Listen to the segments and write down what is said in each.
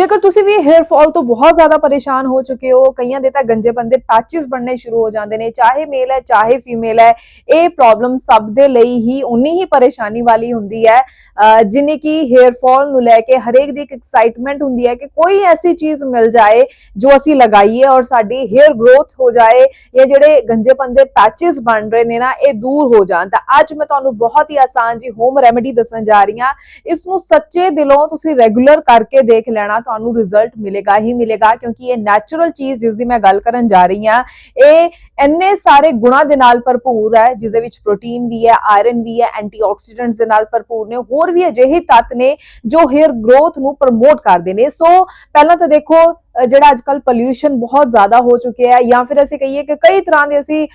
ਜੇਕਰ ਤੁਸੀਂ ਵੀ hair fall ਤੋਂ ਬਹੁਤ ਜ਼ਿਆਦਾ ਪਰੇਸ਼ਾਨ ਹੋ ਚੁੱਕੇ ਹੋ, ਕਈਆਂ ਦੇ ਤਾਂ ਗੰਜੇਪਨ ਦੇ ਪੈਚਸ ਬਣਨੇ ਸ਼ੁਰੂ ਹੋ ਜਾਂਦੇ ਨੇ, ਚਾਹੇ ਮੇਲ ਹੈ, ਚਾਹੇ ਫੀਮੇਲ ਹੈ, ਇਹ ਪ੍ਰੋਬਲਮ ਸਭ ਦੇ ਲਈ ਹੀ ਉਨੀ ਹੀ ਪਰੇਸ਼ਾਨੀ ਵਾਲੀ ਹੁੰਦੀ ਹੈ। ਅਹ ਕਿ ਹੇਅਰ ਫਾਲ ਨੂੰ ਲੈ ਕੇ ਹਰੇਕ ਦੀ ਇੱਕ ਐਕਸਾਈਟਮੈਂਟ ਹੁੰਦੀ ਹੈ ਕਿ ਕੋਈ ਐਸੀ ਚੀਜ਼ ਮਿਲ ਜਾਏ ਜੋ ਅਸੀਂ ਲਗਾਈਏ ਔਰ ਸਾਡੀ ਹੇਅਰ ਗਰੋਥ ਹੋ ਜਾਏ ਇਹ ਜਿਹੜੇ ਗੰਜੇਪਨ ਦੇ ਪੈਚਸ ਬਣ ਰਹੇ ਨੇ ਨਾ, ਇਹ ਦੂਰ ਹੋ ਜਾਣ। ਤਾਂ ਅੱਜ ਮੈਂ ਤੁਹਾਨੂੰ ਬਹੁਤ ਹੀ ਆਸਾਨ ਜੀ ਹੋਮ ਰੈਮੇਡੀ ਦੱਸਣ ਜਾ ਰਹੀ ਹਾਂ। ਇਸ ਨੂੰ ਸੱਚੇ ਦਿਲੋਂ ਤੁਸੀਂ ਰੈਗੂਲਰ ਕਰਕੇ ਦੇਖ ਲੈਣਾ ਤੁਹਾਨੂੰ ਰਿਜ਼ਲਟ ਮਿਲੇਗਾ ਹੀ ਮਿਲੇਗਾ ਕਿਉਂਕਿ ਇਹ ਨੈਚੁਰਲ ਚੀਜ਼ ਜਿਸ ਦੀ ਮੈਂ ਗੱਲ ਕਰਨ ਜਾ ਰਹੀ ਹਾਂ, ਇਹ ਇੰਨੇ ਸਾਰੇ ਗੁਣਾਂ ਦੇ ਨਾਲ ਭਰਪੂਰ ਹੈ ਜਿਸ ਦੇ ਵਿੱਚ ਪ੍ਰੋਟੀਨ ਵੀ ਹੈ ਆਇਰਨ ਵੀ ਹੈ ਐਂਟੀਆਕਸੀਡੈਂਟਸ ਦੇ ਨਾਲ ਭਰਪੂਰ ਨੇ, ਹੋਰ ਵੀ ਅਜਿਹੇ ਤੱਤ ਨੇ ਜੋ ਹੇਅਰ ਗਰੋਥ ਨੂੰ ਪ੍ਰਮੋਟ ਕਰਦੇ ਨੇ। ਸੋ ਪਹਿਲਾਂ ਤਾਂ ਦੇਖੋ ਜਿਹੜਾ ਅੱਜ ਅੱਜਕੱਲ ਪੋਲਿਊਸ਼ਨ ਬਹੁਤ ਜ਼ਿਆਦਾ ਹੋ ਚੁੱਕਿਆ ਹੈ ਜਾਂ ਫਿਰ ਅਸੀਂ ਕਹੀਏ ਕਿ ਕਈ ਤਰ੍ਹਾਂ ਦੇ ਅਸੀਂ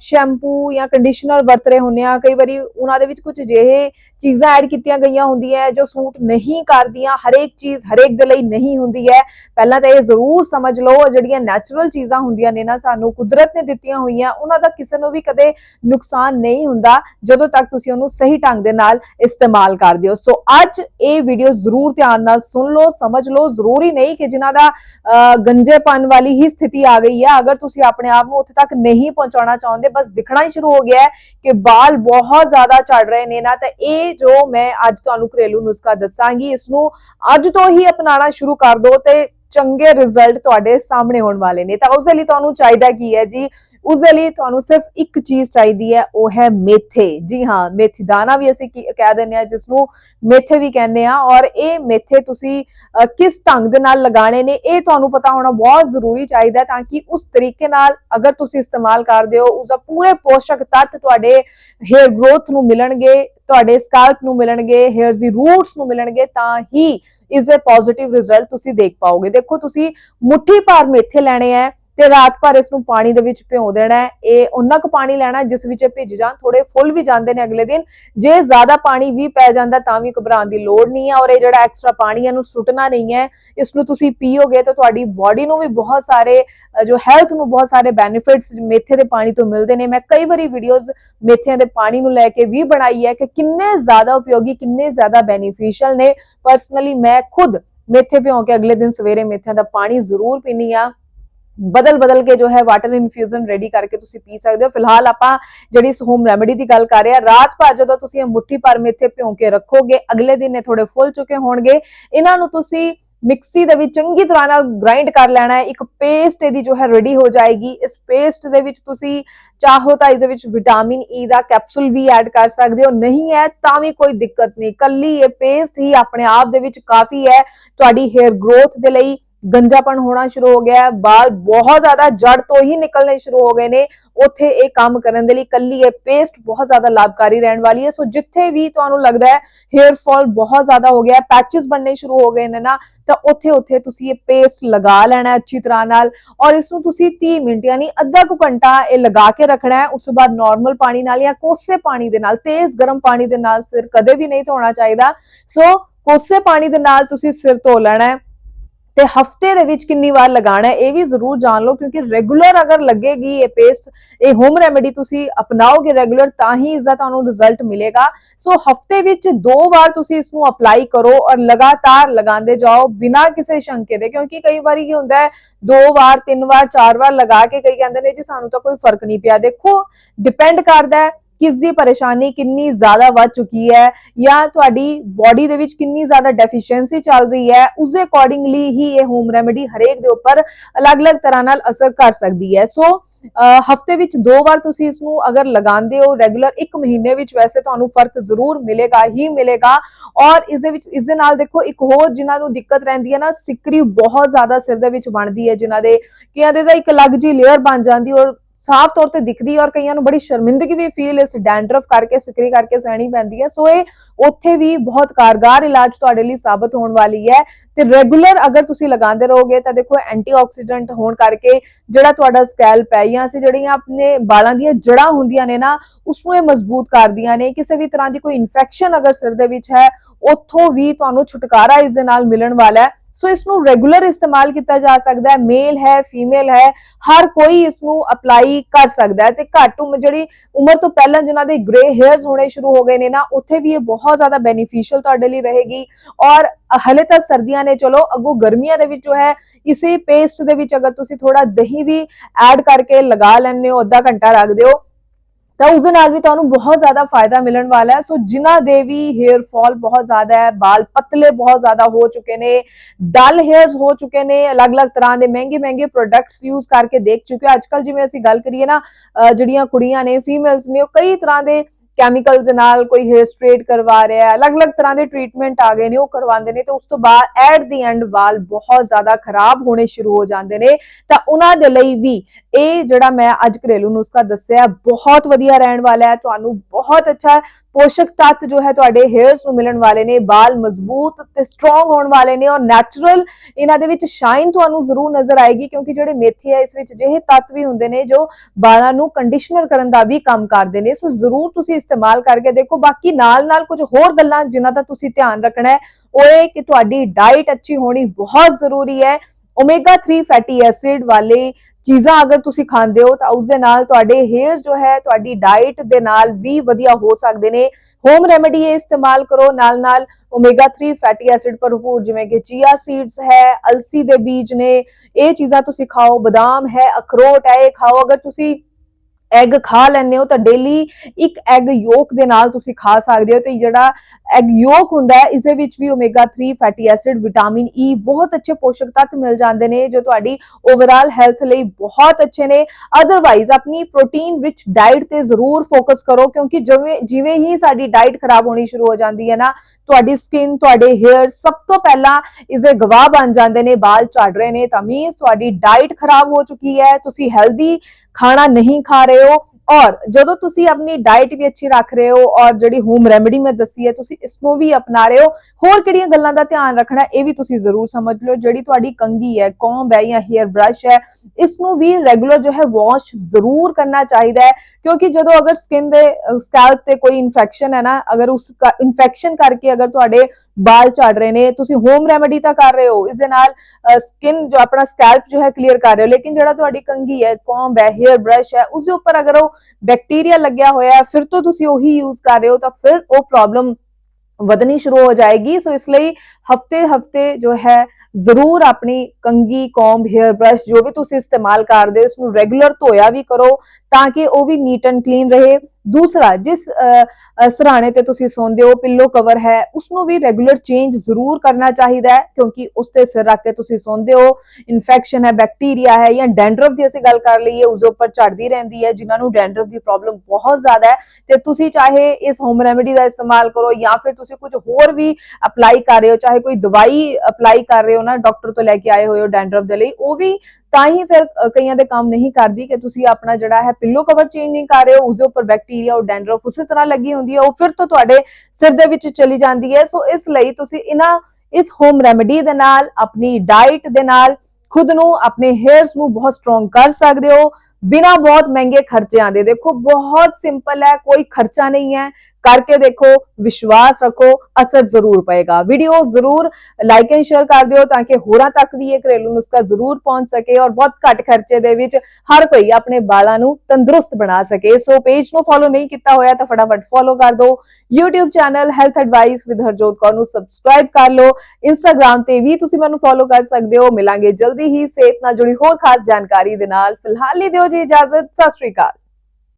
ਸ਼ੈਂਪੂ ਜਾਂ ਕੰਡੀਸ਼ਨਰ ਵਰਤ ਰਹੇ ਹੁੰਨੇ ਆ ਕਈ ਵਾਰੀ ਉਹਨਾਂ ਦੇ ਵਿੱਚ ਕੁਝ ਅਜਿਹੇ ਚੀਜ਼ਾਂ ਐਡ ਕੀਤੀਆਂ ਗਈਆਂ ਹੁੰਦੀਆਂ ਜੋ ਸੂਟ ਨਹੀਂ ਕਰਦੀਆਂ, ਹਰੇਕ ਚੀਜ਼ ਹਰੇਕ ਦੇ ਲਈ ਨਹੀਂ ਹੁੰਦੀ ਹੈ। ਪਹਿਲਾਂ ਤਾਂ ਇਹ ਜ਼ਰੂਰ ਸਮਝ ਲਓ ਜਿਹੜੀਆਂ ਨੈਚੁਰਲ ਚੀਜ਼ਾਂ ਹੁੰਦੀਆਂ ਨੇ ਨਾ, ਸਾਨੂੰ ਕੁਦਰਤ ਨੇ ਦਿੱਤੀਆਂ ਹੋਈਆਂ, ਉਹਨਾਂ ਦਾ ਕਿਸੇ ਨੂੰ ਵੀ ਕਦੇ ਨੁਕਸਾਨ ਨਹੀਂ ਹੁੰਦਾ, ਜਦੋਂ ਤੱਕ ਤੁਸੀਂ ਉਹਨੂੰ ਸਹੀ ਢੰਗ ਦੇ ਨਾਲ ਇਸਤੇਮਾਲ ਕਰਦੇ ਹੋ। ਸੋ ਅੱਜ ਇਹ ਵੀਡੀਓ ਜ਼ਰੂਰ ਧਿਆਨ ਨਾਲ ਸੁਣ ਲਓ, ਸਮਝ ਲਓ, ਜ਼ਰੂਰੀ ਨਹੀਂ ਕਿ ਜਿਨ੍ਹਾਂ ਦਾ ਗੰਜੇਪਨ ਵਾਲੀ ਹੀ ਸਥਿਤੀ ਆ ਗਈ ਹੈ। ਅਗਰ ਤੁਸੀਂ ਆਪਣੇ ਆਪ ਨੂੰ ਉੱਥੇ ਤੱਕ ਨਹੀਂ ਪਹੁੰਚਾਉਣਾ ਚਾਹੁੰਦੇ, ਬਸ ਦਿਖਣਾ ਹੀ ਸ਼ੁਰੂ ਹੋ ਗਿਆ ਹੈ ਕਿ ਬਾਲ ਬਹੁਤ ਜ਼ਿਆਦਾ ਝੜ ਰਹੇ ਨੇ ਨਾ, ਤਾਂ ਇਹ ਜੋ ਮੈਂ ਅੱਜ ਤੁਹਾਨੂੰ ਘਰੇਲੂ ਨੁਸਖਾ ਦੱਸਾਂਗੀ, ਇਸ ਨੂੰ ਅੱਜ ਤੋਂ ਹੀ ਅਪਣਾਉਣਾ ਸ਼ੁਰੂ ਕਰ ਦਿਓ ਤੇ ਚੰਗੇ ਰਿਜ਼ਲਟ ਤੁਹਾਡੇ ਸਾਹਮਣੇ ਆਉਣ ਵਾਲੇ ਨੇ। ਤਾਂ ਉਸ ਲਈ ਤੁਹਾਨੂੰ ਚਾਹੀਦਾ ਕੀ ਹੈ ਜੀ? ਉਸ ਲਈ ਤੁਹਾਨੂੰ ਸਿਰਫ ਇੱਕ ਚੀਜ਼ ਚਾਹੀਦੀ ਹੈ, ਉਹ ਹੈ ਮੇਥੇ। ਜੀ ਹਾਂ, ਮੇਥੀ ਦਾਣਾ ਵੀ ਅਸੀਂ ਕਹਿ ਦਿੰਦੇ ਆ ਜਿਸ ਨੂੰ ਮੇਥੇ ਵੀ ਕਹਿੰਦੇ ਆ ਔਰ ਇਹ ਮੇਥੇ ਤੁਸੀਂ ਕਿਸ ਢੰਗ ਦੇ ਨਾਲ ਲਗਾਣੇ ਨੇ, ਇਹ ਤੁਹਾਨੂੰ ਪਤਾ ਹੋਣਾ ਬਹੁਤ ਜ਼ਰੂਰੀ ਚਾਹੀਦਾ ਤਾਂ ਕਿ ਉਸ ਤਰੀਕੇ ਨਾਲ ਅਗਰ ਤੁਸੀਂ ਇਸਤੇਮਾਲ ਕਰਦੇ ਹੋ ਉਸ ਦਾ ਪੂਰੇ ਪੋਸ਼ਕ ਤੱਤ ਤੁਹਾਡੇ ਹੇਅਰ ਗਰੋਥ ਨੂੰ ਮਿਲਣਗੇ ਤੁਹਾਡੇ ਸਕੈਲਪ ਨੂੰ ਮਿਲਣਗੇ ਹੇਅਰਸ ਦੀ ਰੂਟਸ ਨੂੰ ਮਿਲਣਗੇ, ਤਾਂ ਹੀ ਇਸ ਦੇ ਪੋਜ਼ਿਟਿਵ ਰਿਜ਼ਲਟ ਤੁਸੀਂ ਦੇਖ ਪਾਓਗੇ। ਦੇਖੋ, ਤੁਸੀਂ ਮੁੱਠੀ ਭਰ ਮੇਥੇ ਲੈਣੇ ਆ ਤੇ ਰਾਤ ਭਰ ਇਸ ਨੂੰ ਪਾਣੀ ਦੇ ਵਿੱਚ ਭਿਓ ਦੇਣਾ ਇਹ ਉਹਨਾਂ ਕੁ ਪਾਣੀ ਲੈਣਾ ਜਿਸ ਵਿੱਚ ਇਹ ਭਿੱਜ ਜਾਣ ਥੋੜੇ ਫੁੱਲ ਵੀ ਜਾਂਦੇ ਨੇ ਅਗਲੇ ਦਿਨ। ਜੇ ਜ਼ਿਆਦਾ ਪਾਣੀ ਵੀ ਪੈ ਜਾਂਦਾ ਤਾਂ ਵੀ ਘਬਰਾਉਣ ਦੀ ਲੋੜ ਨਹੀਂ ਹੈ ਔਰ ਇਹ ਜਿਹੜਾ ਐਕਸਟਰਾ ਪਾਣੀ ਹੈ, ਇਹਨੂੰ ਸੁੱਟਣਾ ਨਹੀਂ ਹੈ। ਇਸ ਨੂੰ ਤੁਸੀਂ ਪੀਓਗੇ ਤਾਂ ਤੁਹਾਡੀ ਬਾਡੀ ਨੂੰ ਵੀ ਬਹੁਤ ਸਾਰੇ ਜੋ ਹੈਲਥ ਨੂੰ ਬਹੁਤ ਸਾਰੇ ਬੈਨੀਫਿਟਸ ਮੇਥੇ ਦੇ ਪਾਣੀ ਤੋਂ ਮਿਲਦੇ ਨੇ। ਮੈਂ ਕਈ ਵਾਰੀ ਵੀਡੀਓਜ਼ ਮੇਥਿਆਂ ਦੇ ਪਾਣੀ ਨੂੰ ਲੈ ਕੇ ਵੀ ਬਣਾਈ ਹੈ ਕਿ ਕਿੰਨੇ ਜ਼ਿਆਦਾ ਉਪਯੋਗੀ, ਕਿੰਨੇ ਜ਼ਿਆਦਾ ਬੈਨੀਫੀਸ਼ੀਅਲ ਨੇ। ਪਰਸਨਲੀ ਮੈਂ ਖੁਦ ਮੇਥੇ ਭਿਓ ਕੇ ਅਗਲੇ ਦਿਨ ਸਵੇਰੇ ਮੇਥਿਆਂ ਦਾ ਪਾਣੀ ਜ਼ਰੂਰ ਪੀਨੀ ਆ ਬਦਲ ਬਦਲ ਕੇ ਜੋ ਹੈ ਵਾਟਰ ਇਨਫਿਊਜ਼ਨ ਰੈਡੀ ਕਰਕੇ ਤੁਸੀਂ ਪੀ ਸਕਦੇ ਹੋ। ਫਿਲਹਾਲ ਆਪਾਂ ਜਿਹੜੀ ਇਸ ਹੋਮ ਰੈਮੇਡੀ ਦੀ ਗੱਲ ਕਰ ਰਹੇ ਆ ਰਾਤ ਭਰ ਜਦੋਂ ਤੁਸੀਂ ਇਹ ਮੁੱਠੀ ਭਰ ਮੇਥੇ ਭਿਉਂ ਕੇ ਰੱਖੋਗੇ, ਅਗਲੇ ਦਿਨ ਇਹ ਥੋੜੇ ਫੁੱਲ ਚੁੱਕੇ ਹੋਣਗੇ। ਇਹਨਾਂ ਨੂੰ ਤੁਸੀਂ ਮਿਕਸੀ ਦੇ ਵਿੱਚ ਚੰਗੀ ਤਰ੍ਹਾਂ ਨਾਲ ਗ੍ਰਾਈਂਡ ਕਰ ਲੈਣਾ ਹੈ। ਇੱਕ ਪੇਸਟ ਇਹਦੀ ਜੋ ਹੈ ਰੈਡੀ ਹੋ ਜਾਏਗੀ। ਇਸ ਪੇਸਟ ਦੇ ਵਿੱਚ ਤੁਸੀਂ ਚਾਹੋ ਤਾਂ ਇਸ ਦੇ ਵਿੱਚ ਵਿਟਾਮਿਨ ਈ e ਦਾ ਕੈਪਸੂਲ ਵੀ ਐਡ ਕਰ ਸਕਦੇ ਹੋ। ਨਹੀਂ ਹੈ ਤਾਂ ਵੀ ਕੋਈ ਦਿੱਕਤ ਨਹੀਂ। ਕੱਲੀ ਇਹ ਪੇਸਟ ਹੀ ਆਪਣੇ ਆਪ ਦੇ ਵਿੱਚ ਕਾਫੀ ਹੈ। ਤੁਹਾਡੀ ਹੇਅਰ ਗਰੋਥ ਦੇ ਲਈ ਗੰਜਾਪਣ ਹੋਣਾ ਸ਼ੁਰੂ ਹੋ ਗਿਆ ਹੈ। ਵਾਲ ਬਹੁਤ ਜ਼ਿਆਦਾ ਜੜ ਤੋਂ ਹੀ ਨਿਕਲਣੇ ਸ਼ੁਰੂ ਹੋ ਗਏ ਨੇ। ਉੱਥੇ ਇਹ ਕੰਮ ਕਰਨ ਦੇ ਲਈ ਕੱਲੀ ਇਹ ਪੇਸਟ ਬਹੁਤ ਜ਼ਿਆਦਾ ਲਾਭਕਾਰੀ ਰਹਿਣ ਵਾਲੀ ਹੈ। ਸੋ ਜਿੱਥੇ ਵੀ ਤੁਹਾਨੂੰ ਲੱਗਦਾ ਹੈ ਹੇਅਰ ਫਾਲ ਬਹੁਤ ਜ਼ਿਆਦਾ ਹੋ ਗਿਆ ਹੈ ਪੈਚਸ ਬਣਨੇ ਸ਼ੁਰੂ ਹੋ ਗਏ ਨੇ ਨਾ, ਤਾਂ ਉੱਥੇ ਉੱਥੇ ਤੁਸੀਂ ਇਹ ਪੇਸਟ ਲਗਾ ਲੈਣਾ ਅੱਛੀ ਤਰ੍ਹਾਂ ਨਾਲ। ਔਰ ਇਸ ਨੂੰ ਤੁਸੀਂ 30 ਮਿੰਟ ਯਾਨੀ ਅੱਧਾ ਕੁ ਘੰਟਾ ਇਹ ਲਗਾ ਕੇ ਰੱਖਣਾ ਹੈ। ਉਸ ਤੋਂ ਬਾਅਦ ਨਾਰਮਲ ਪਾਣੀ ਨਾਲ ਜਾਂ ਕੋਸੇ ਪਾਣੀ ਦੇ ਨਾਲ, ਤੇਜ਼ ਗਰਮ ਪਾਣੀ ਦੇ ਨਾਲ ਸਿਰ ਕਦੇ ਵੀ ਨਹੀਂ ਧੋਣਾ ਚਾਹੀਦਾ। ਸੋ ਕੋਸੇ ਪਾਣੀ ਦੇ ਨਾਲ ਤੁਸੀਂ ਸਿਰ ਧੋ ਲੈਣਾ ਹੈ। ਤੇ ਹਫ਼ਤੇ ਦੇ ਵਿੱਚ ਕਿੰਨੀ ਵਾਰ ਲਗਾਣਾ ਹੈ, ਇਹ ਵੀ ਜ਼ਰੂਰ ਜਾਣ ਲਓ, ਕਿਉਂਕਿ ਰੈਗੂਲਰ ਅਗਰ ਲੱਗੇਗੀ ਇਹ ਪੇਸਟ ਇਹ ਹੋਮ ਰੈਮੇਡੀ ਤੁਸੀਂ ਅਪਣਾਓਗੇ ਰੈਗੂਲਰ ਤਾਂ ਹੀ ਇਸ ਦਾ ਤੁਹਾਨੂੰ ਰਿਜ਼ਲਟ ਮਿਲੇਗਾ। ਸੋ ਹਫ਼ਤੇ ਵਿੱਚ ਦੋ ਵਾਰ ਤੁਸੀਂ ਇਸ ਨੂੰ ਅਪਲਾਈ ਕਰੋ ਔਰ ਲਗਾਤਾਰ ਲਗਾਉਂਦੇ ਜਾਓ ਬਿਨਾਂ ਕਿਸੇ ਸ਼ੰਕੇ ਦੇ, ਕਿਉਂਕਿ ਕਈ ਵਾਰੀ ਕੀ ਹੁੰਦਾ ਹੈ, ਦੋ ਵਾਰ, ਤਿੰਨ ਵਾਰ, ਚਾਰ ਵਾਰ ਲਗਾ ਕੇ ਕਈ ਕਹਿੰਦੇ ਨੇ ਜੀ ਸਾਨੂੰ ਤਾਂ ਕੋਈ ਫ਼ਰਕ ਨਹੀਂ ਪਿਆ। ਦੇਖੋ ਡਿਪੈਂਡ ਕਰਦਾ ਹੈ ਕਿਸ ਦੀ ਪਰੇਸ਼ਾਨੀ ਕਿੰਨੀ ਜ਼ਿਆਦਾ ਵੱਧ ਚੁੱਕੀ ਹੈ ਜਾਂ ਤੁਹਾਡੀ ਬਾਡੀ ਦੇ ਵਿੱਚ ਕਿੰਨੀ ਜ਼ਿਆਦਾ ਡੈਫੀਸ਼ੀਐਂਸੀ ਚੱਲ ਰਹੀ ਹੈ, ਉਸ ਦੇ ਅਕੋਰਡਿੰਗਲੀ ਹੀ ਇਹ ਹੋਮ ਰੈਮੇਡੀ ਹਰੇਕ ਦੇ ਉੱਪਰ ਅਲੱਗ-ਅਲੱਗ ਤਰ੍ਹਾਂ ਨਾਲ ਅਸਰ ਕਰ ਸਕਦੀ ਹੈ। ਸੋ ਹਫ਼ਤੇ ਵਿੱਚ ਦੋ ਵਾਰ ਤੁਸੀਂ ਇਸ ਨੂੰ ਅਗਰ ਲਗਾਉਂਦੇ ਹੋ ਰੈਗੂਲਰ ਇੱਕ ਮਹੀਨੇ ਵਿੱਚ ਵੈਸੇ ਤੁਹਾਨੂੰ ਫ਼ਰਕ ਜ਼ਰੂਰ ਮਿਲੇਗਾ, ਹੀ ਮਿਲੇਗਾ ਔਰ ਇਸ ਦੇ ਵਿੱਚ, ਇਸ ਦੇ ਨਾਲ ਦੇਖੋ ਇੱਕ ਹੋਰ ਜਿਨ੍ਹਾਂ ਨੂੰ ਦਿੱਕਤ ਰਹਿੰਦੀ ਹੈ ਨਾ, ਸਿਕਰੀ ਬਹੁਤ ਜ਼ਿਆਦਾ ਸਿਰ ਦੇ ਵਿੱਚ ਬਣਦੀ ਹੈ, ਜਿਨ੍ਹਾਂ ਦੇ ਕਿਆਂ ਦੇ ਦਾ ਇੱਕ ਅਲੱਗ ਜੀ ਲੇਅਰ ਬਣ ਜਾਂਦੀ ਔਰ ਸਾਫ਼ ਤੌਰ ਤੇ ਦਿਖਦੀ ਔਰ ਕਈਆਂ ਨੂੰ ਬੜੀ ਸ਼ਰਮਿੰਦਗੀ ਵੀ ਫੀਲ ਇਸ ਡੈਂਡਰਫ ਕਰਕੇ, ਸਿਕਰੀ ਕਰਕੇ ਸਹਿਣੀ ਪੈਂਦੀ ਹੈ। ਸੋ ਇਹ ਉੱਥੇ ਵੀ ਬਹੁਤ ਕਾਰਗਾਰ ਇਲਾਜ ਤੁਹਾਡੇ ਲਈ ਸਾਬਤ ਹੋਣ ਵਾਲੀ ਹੈ। ਤੇ ਰੈਗੂਲਰ ਅਗਰ ਤੁਸੀਂ ਲਗਾਉਂਦੇ ਰਹੋਗੇ ਤਾਂ ਦੇਖੋ ਐਂਟੀਆਕਸੀਡੈਂਟ ਹੋਣ ਕਰਕੇ ਜਿਹੜਾ ਤੁਹਾਡਾ ਸਕੈਲਪ ਹੈ ਜਾਂ ਅਸੀਂ ਜਿਹੜੀਆਂ ਆਪਣੇ ਵਾਲਾਂ ਦੀਆਂ ਜੜਾਂ ਹੁੰਦੀਆਂ ਨੇ ਨਾ ਉਸ ਨੂੰ ਇਹ ਮਜ਼ਬੂਤ ਕਰਦੀਆਂ ਨੇ। ਕਿਸੇ ਵੀ ਤਰ੍ਹਾਂ ਦੀ ਕੋਈ ਇਨਫੈਕਸ਼ਨ ਅਗਰ ਸਿਰ ਦੇ ਵਿੱਚ ਹੈ, ਉੱਥੋਂ ਵੀ ਤੁਹਾਨੂੰ ਛੁਟਕਾਰਾ ਇਸ ਦੇ ਨਾਲ ਮਿਲਣ ਵਾਲਾ ਹੈ। ਸੋ ਇਸ ਨੂੰ ਰੈਗੂਲਰ ਇਸਤੇਮਾਲ ਕੀਤਾ ਜਾ ਸਕਦਾ ਹੈ ਮੇਲ ਹੈ ਫੀਮੇਲ ਹੈ, ਹਰ ਕੋਈ ਇਸ ਨੂੰ ਅਪਲਾਈ ਕਰ ਸਕਦਾ ਹੈ ਤੇ ਘੱਟ ਉਮਰ ਜਿਹੜੀ ਉਮਰ ਤੋਂ ਪਹਿਲਾਂ ਜਿਨ੍ਹਾਂ ਦੇ ਗ੍ਰੇ ਹੇਅਰਸ ਹੋਣੇ ਸ਼ੁਰੂ ਹੋ ਗਏ ਨੇ ਨਾ, ਉੱਥੇ ਵੀ ਇਹ ਬਹੁਤ ਜ਼ਿਆਦਾ ਬੈਨੀਫੀਸ਼ੀਅਲ ਤੁਹਾਡੇ ਲਈ ਰਹੇਗੀ ਔਰ ਹਲੇ ਤਾਂ ਸਰਦੀਆਂ ਨੇ, ਚਲੋ ਅੱਗੋਂ ਗਰਮੀਆਂ ਦੇ ਵਿੱਚ ਜੋ ਹੈ, ਇਸੇ ਪੇਸਟ ਦੇ ਵਿੱਚ ਅਗਰ ਤੁਸੀਂ ਥੋੜਾ ਦਹੀਂ ਵੀ ਐਡ ਕਰਕੇ ਲਗਾ ਲੈਂਦੇ ਹੋ, ਅੱਧਾ ਘੰਟਾ ਰੱਖ ਦਿਓ ਤਾਂ ਉਸ ਦੇ ਨਾਲ ਵੀ ਤੁਹਾਨੂੰ ਬਹੁਤ ਜ਼ਿਆਦਾ ਫਾਇਦਾ ਮਿਲਣ ਵਾਲਾ ਹੈ। ਸੋ ਜਿਨ੍ਹਾਂ ਦੇ ਵੀ ਹੇਅਰ ਫਾਲ ਬਹੁਤ ਜ਼ਿਆਦਾ ਹੈ, ਬਾਲ ਪਤਲੇ ਬਹੁਤ ਜ਼ਿਆਦਾ ਹੋ ਚੁੱਕੇ ਨੇ ਡਲ ਹੇਅਰਸ ਹੋ ਚੁੱਕੇ ਨੇ, ਅਲੱਗ-ਅਲੱਗ ਤਰ੍ਹਾਂ ਦੇ ਮਹਿੰਗੇ ਮਹਿੰਗੇ ਪ੍ਰੋਡਕਟਸ ਯੂਜ਼ ਕਰਕੇ ਦੇਖ ਚੁੱਕੇ ਹੋ। ਅੱਜਕੱਲ ਜਿਵੇਂ ਅਸੀਂ ਗੱਲ ਕਰੀਏ ਨਾ ਜਿਹੜੀਆਂ ਕੁੜੀਆਂ ਨੇ ਫੀਮੇਲਸ ਨੇ, ਉਹ ਕਈ ਤਰ੍ਹਾਂ ਦੇ ਕੈਮੀਕਲਸ ਨਾਲ ਕੋਈ ਹੇਅਰ ਸਟ੍ਰੇਟ ਕਰਵਾ ਰਿਹਾ ਹੈ, ਅਲੱਗ-ਅਲੱਗ ਤਰ੍ਹਾਂ ਦੇ ਟ੍ਰੀਟਮੈਂਟ ਆ ਗਏ ਨੇ, ਉਹ ਕਰਵਾਉਂਦੇ ਨੇ ਤੇ ਉਸ ਤੋਂ ਬਾਅਦ ਐਟ ਦੀ ਐਂਡ ਵਾਲ ਬਹੁਤ ਜ਼ਿਆਦਾ ਖਰਾਬ ਹੋਣੇ ਸ਼ੁਰੂ ਹੋ ਜਾਂਦੇ ਨੇ। ਤਾਂ ਉਹਨਾਂ ਦੇ ਲਈ ਵੀ ਇਹ ਜਿਹੜਾ ਮੈਂ ਅੱਜ ਘਰੇਲੂ ਨੁਸਖਾ ਦੱਸਿਆ, ਬਹੁਤ ਵਧੀਆ ਰਹਿਣ ਵਾਲਾ ਹੈ, ਤੁਹਾਨੂੰ ਬਹੁਤ ਅੱਛਾ ਪੋਸ਼ਕ ਤੱਤ ਜੋ ਹੈ ਤੁਹਾਡੇ ਹੇਅਰਸ ਨੂੰ ਮਿਲਣ ਵਾਲੇ ਨੇ, ਵਾਲ ਮਜ਼ਬੂਤ ਤੇ ਸਟਰੋਂਗ ਹੋਣ ਵਾਲੇ ਨੇ ਔਰ ਨੈਚੁਰਲ ਇਹਨਾਂ ਦੇ ਵਿੱਚ ਸ਼ਾਈਨ ਤੁਹਾਨੂੰ ਜ਼ਰੂਰ ਨਜ਼ਰ ਆਏਗੀ ਕਿਉਂਕਿ ਜਿਹੜੇ ਮੇਥੀ ਹੈ, ਇਸ ਵਿੱਚ ਜਿਹੇ ਤੱਤ ਵੀ ਹੁੰਦੇ ਨੇ ਜੋ ਵਾਲਾਂ ਨੂੰ ਕੰਡੀਸ਼ਨਰ ਕਰਨ ਦਾ ਵੀ ਕੰਮ ਕਰਦੇ ਨੇ। ਸੋ ਜ਼ਰੂਰ ਤੁਸੀਂ ਇਸ ਇਸਤੇਮਾਲ ਕਰਕੇ ਦੇਖੋ, ਬਾਕੀ ਨਾਲ ਨਾਲ ਕੁਝ ਹੋਰ ਗੱਲਾਂ ਜਿਨ੍ਹਾਂ ਦਾ ਤੁਸੀਂ ਧਿਆਨ ਰੱਖਣਾ ਹੈ, ਉਹ ਇਹ ਕਿ ਤੁਹਾਡੀ ਡਾਈਟ ਅੱਛੀ ਹੋਣੀ ਬਹੁਤ ਜ਼ਰੂਰੀ ਹੈ। ਓਮੇਗਾ 3 ਫੈਟੀ ਐਸਿਡ ਵਾਲੇ ਚੀਜ਼ਾਂ ਅਗਰ ਤੁਸੀਂ ਖਾਂਦੇ ਹੋ, ਤਾਂ ਉਸ ਦੇ ਨਾਲ ਤੁਹਾਡੇ ਹੇਅਰ ਜੋ ਹੈ, ਤੁਹਾਡੀ ਡਾਈਟ ਦੇ ਨਾਲ ਵੀ ਵਧੀਆ ਹੋ ਸਕਦੇ ਨੇ। ਹੋਮ ਰੈਮੇਡੀ ਇਹ ਇਸਤੇਮਾਲ ਕਰੋ ਨਾਲ ਨਾਲ ਓਮੇਗਾ 3 ਫੈਟੀ ਐਸਿਡ ਭਰਪੂਰ ਜਿਵੇਂ ਕਿ ਚੀਆ ਸੀਡਸ ਹੈ, ਅਲਸੀ ਦੇ ਬੀਜ ਨੇ, ਇਹ ਚੀਜ਼ਾਂ ਤੁਸੀਂ ਖਾਓ, ਬਦਾਮ ਹੈ, ਅਖਰੋਟ ਹੈ, ਇਹ ਖਾਓ। ਅਗਰ ਤੁਸੀਂ ਐਗ ਖਾ ਲੈਂਦੇ ਹੋ ਤਾਂ ਡੇਲੀ ਇੱਕ ਐਗ ਯੋਕ ਦੇ ਨਾਲ ਤੁਸੀਂ ਖਾ ਸਕਦੇ ਹੋ ਤੇ ਜਿਹੜਾ ਐਗ ਯੋਕ ਹੁੰਦਾ ਹੈ ਇਸ ਦੇ ਵਿੱਚ ਵੀ omega 3 fatty acid vitamin E ਬਹੁਤ ਅੱਛੇ ਪੋਸ਼ਕ ਤੱਤ ਮਿਲ ਜਾਂਦੇ ਨੇ ਜੋ ਤੁਹਾਡੀ ਓਵਰਆਲ ਹੈਲਥ ਲਈ ਬਹੁਤ ਅੱਛੇ ਨੇ। ਅਦਰਵਾਈਜ਼ ਆਪਣੀ ਪ੍ਰੋਟੀਨ ਰਿਚ ਡਾਈਟ ਤੇ ਜ਼ਰੂਰ ਫੋਕਸ ਕਰੋ ਕਿਉਂਕਿ ਜਿਵੇਂ ਜਿਵੇਂ ਹੀ ਸਾਡੀ ਡਾਈਟ ਖਰਾਬ ਹੋਣੀ ਸ਼ੁਰੂ ਹੋ ਜਾਂਦੀ ਹੈ ਨਾ, ਤੁਹਾਡੀ ਸਕਿਨ ਤੁਹਾਡੇ ਹੇਅਰ ਸਭ ਤੋਂ ਪਹਿਲਾਂ ਇਸ ਦੇ ਗਵਾਹ ਬਣ ਜਾਂਦੇ ਨੇ ਵਾਲ ਝੜ ਰਹੇ ਨੇ, ਤਾਂ ਮੀਨਸ ਤੁਹਾਡੀ ਡਾਈਟ ਖਰਾਬ ਹੋ ਚੁੱਕੀ ਹੈ, ਤੁਸੀਂ ਹੈਲਦੀ ਖਾਣਾ ਨਹੀਂ ਖਾ ਰਹੇ ਹੋ ਔਰ ਜਦੋਂ ਤੁਸੀਂ ਆਪਣੀ ਡਾਈਟ ਵੀ ਅੱਛੀ ਰੱਖ ਰਹੇ ਹੋ ਔਰ ਜਿਹੜੀ ਹੋਮ ਰੈਮੇਡੀ ਮੈਂ ਦੱਸੀ ਹੈ, ਤੁਸੀਂ ਇਸ ਨੂੰ ਵੀ ਅਪਣਾ ਰਹੇ ਹੋ, ਹੋਰ ਕਿਹੜੀਆਂ ਗੱਲਾਂ ਦਾ ਧਿਆਨ ਰੱਖਣਾ, ਇਹ ਵੀ ਤੁਸੀਂ ਜ਼ਰੂਰ ਸਮਝ ਲਓ। ਜਿਹੜੀ ਤੁਹਾਡੀ ਕੰਗੀ ਹੈ ਕੌਂਬ ਹੈ ਜਾਂ ਹੇਅਰ ਬ੍ਰਸ਼ ਹੈ ਇਸ ਨੂੰ ਵੀ ਰੈਗੂਲਰ ਜੋ ਹੈ ਵਾਸ਼ ਜ਼ਰੂਰ ਕਰਨਾ ਚਾਹੀਦਾ ਹੈ। ਕਿਉਂਕਿ ਜਦੋਂ ਅਗਰ ਸਕਿਨ ਦੇ ਸਕੈਲਪ ਤੇ ਕੋਈ ਇਨਫੈਕਸ਼ਨ ਹੈ ਨਾ, ਅਗਰ ਉਸ ਇਨਫੈਕਸ਼ਨ ਕਰਕੇ ਅਗਰ ਤੁਹਾਡੇ ਬਾਲ ਝੜ ਰਹੇ ਨੇ, ਤੁਸੀਂ ਹੋਮ ਰੈਮੇਡੀ ਤਾਂ ਕਰ ਰਹੇ ਹੋ, ਇਸ ਦੇ ਨਾਲ ਸਕਿਨ ਜੋ ਆਪਣਾ ਸਕੈਲਪ ਜੋ ਹੈ ਕਲੀਅਰ ਕਰ ਰਹੇ ਹੋ। ਲੇਕਿਨ ਜਿਹੜਾ ਤੁਹਾਡੀ ਕੰਗੀ ਹੈ ਕੌਂਬ ਹੈ ਹੇਅਰ ਬ੍ਰਸ਼ ਹੈ ਉਸ ਦੇ ਉੱਪਰ ਅਗਰ ਉਹ ਬੈਕਟੀਰੀਆ ਲੱਗਿਆ ਹੋਇਆ ਹੈ, ਫਿਰ ਤੋਂ ਤੁਸੀਂ ਉਹੀ ਯੂਜ਼ ਕਰ ਰਹੇ ਹੋ, ਤਾਂ ਫਿਰ ਉਹ ਪ੍ਰੋਬਲਮ ਵਧਣੀ ਸ਼ੁਰੂ ਹੋ ਜਾਏਗੀ। ਸੋ ਇਸ ਲਈ ਹਫ਼ਤੇ ਹਫ਼ਤੇ ਜੋ ਹੈ, ਜ਼ਰੂਰ ਆਪਣੀ ਕੰਗੀ ਕੌਂਬ ਹੇਅਰ ਬ੍ਰਸ਼ ਜੋ ਵੀ ਤੁਸੀਂ ਇਸਤੇਮਾਲ ਕਰਦੇ ਹੋ, ਇਸ ਨੂੰ ਰੈਗੂਲਰ ਧੋਇਆ ਵੀ ਕਰੋ ਤਾਂ ਕਿ ਉਹ ਵੀ ਨੀਟ ਐਂਡ ਕਲੀਨ ਰਹੇ। ਦੂਸਰਾ, ਜਿਸ ਸਰਾਣੇ ਤੇ ਤੁਸੀਂ ਸੌਂਦੇ ਹੋ ਪਿੱਲੋ ਕਵਰ ਹੈ ਉਸ ਨੂੰ ਵੀ ਰੈਗੂਲਰ ਚੇਂਜ ਜ਼ਰੂਰ ਕਰਨਾ ਚਾਹੀਦਾ ਹੈ, ਕਿਉਂਕਿ ਉਸ ਤੇ ਸਿਰ ਰੱਖ ਕੇ ਤੁਸੀਂ ਸੌਂਦੇ ਹੋ ਇਨਫੈਕਸ਼ਨ ਹੈ ਬੈਕਟੀਰੀਆ ਹੈ ਜਾਂ ਡੈਂਡਰਫ ਦੀ ਅਸੀਂ ਗੱਲ ਕਰ ਲਈਏ, ਉਸ ਉੱਪਰ ਚੜਦੀ ਰਹਿੰਦੀ ਹੈ, ਜਿਨ੍ਹਾਂ ਨੂੰ ਡੈਂਡਰਫ ਦੀ ਪ੍ਰੋਬਲਮ ਬਹੁਤ ਜ਼ਿਆਦਾ ਹੈ, ਤੇ ਤੁਸੀਂ ਚਾਹੇ ਇਸ ਹੋਮ ਰੈਮੇਡੀ ਦਾ ਇਸਤੇਮਾਲ ਕਰੋ ਜਾਂ ਫਿਰ ਤੁਸੀਂ ਕੁਝ ਹੋਰ ਵੀ ਅਪਲਾਈ ਕਰ ਰਹੇ ਹੋ, ਚਾਹੇ ਕੋਈ ਦਵਾਈ ਅਪਲਾਈ ਕਰ ਰਹੇ ਹੋ ਨਾ ਡਾਕਟਰ ਤੋਂ ਲੈ ਕੇ ਆਏ ਹੋਏ ਹੋ ਡੈਂਡਰਫ ਦੇ ਲਈ, ਉਹ ਵੀ ਤਾਂ ਹੀ ਫਿਰ ਕਈਆਂ ਦੇ ਕੰਮ ਨਹੀਂ ਕਰਦੀ ਕਿ ਤੁਸੀਂ ਆਪਣਾ ਜਿਹੜਾ ਹੈ ਪਿੱਲੋ ਕਵਰ ਚੇਂਜ ਨਹੀਂ ਕਰ ਰਹੇ ਹੋ, ਉਸ ਦੇ ਉੱਪਰ ਬੈਕਟੀਰੀਆ ਔਰ ਡੈਂਡਰਫ ਉਸੇ ਤਰ੍ਹਾਂ ਲੱਗੀ ਹੁੰਦੀ ਹੈ, ਉਹ ਫਿਰ ਤੋਂ ਤੁਹਾਡੇ ਸਿਰ ਦੇ ਵਿੱਚ ਚਲੀ ਜਾਂਦੀ ਹੈ। ਸੋ ਇਸ ਲਈ ਤੁਸੀਂ ਇਹਨਾਂ, ਇਸ ਹੋਮ ਰੈਮੇਡੀ ਦੇ ਨਾਲ, ਆਪਣੀ ਡਾਈਟ ਦੇ ਨਾਲ, ਖੁਦ ਨੂੰ, ਆਪਣੇ ਹੇਅਰਸ ਨੂੰ ਬਹੁਤ ਸਟਰੋਂਗ ਕਰ ਸਕਦੇ ਹੋ। ਬਿਨਾ ਬਹੁਤ ਮਹਿੰਗੇ ਖਰਚਿਆਂ ਦੇ ਦੇਖੋ, ਬਹੁਤ ਸਿੰਪਲ ਹੈ, ਕੋਈ ਖਰਚਾ ਨਹੀਂ ਹੈ। ਕਰਕੇ ਦੇਖੋ, ਵਿਸ਼ਵਾਸ ਰੱਖੋ, ਅਸਰ ਜ਼ਰੂਰ ਪਏਗਾ। ਵੀਡੀਓ ਜ਼ਰੂਰ ਲਾਈਕ ਐਂਡ ਸ਼ੇਅਰ ਕਰ ਦਿਓ ਤਾਂ ਕਿ ਹੋਰਾਂ ਤੱਕ ਵੀ ਇਹ ਘਰੇਲੂ ਨੁਸਖਾ ਜ਼ਰੂਰ ਪਹੁੰਚ ਸਕੇ ਔਰ ਬਹੁਤ ਘੱਟ ਖਰਚੇ ਦੇ ਵਿੱਚ ਹਰ ਕੋਈ ਆਪਣੇ ਬਾਲਾਂ ਨੂੰ ਤੰਦਰੁਸਤ ਬਣਾ ਸਕੇ। ਸੋ ਪੇਜ ਨੂੰ ਫੋਲੋ ਨਹੀਂ ਕੀਤਾ ਹੋਇਆ ਤਾਂ ਫਟਾਫਟ ਫੋਲੋ ਕਰ ਦਿਓ। YouTube channel health advice with Harjot Kaur ਨੂੰ ਸਬਸਕ੍ਰਾਈਬ ਕਰ ਲਓ। Instagram ਤੇ ਵੀ ਤੁਸੀਂ ਮੈਨੂੰ ਫੋਲੋ ਕਰ ਸਕਦੇ ਹੋ। ਮਿਲਾਂਗੇ ਜਲਦੀ ਹੀ ਸਿਹਤ ਨਾਲ ਜੁੜੀ ਹੋਰ ਖਾਸ ਜਾਣਕਾਰੀ ਦੇ ਨਾਲ। ਫਿਲਹਾਲ ਲਈ ਦਿਓ ਜੀ ਇਜਾਜ਼ਤ। ਸਤਿ ਸ਼੍ਰੀ ਅਕਾਲ।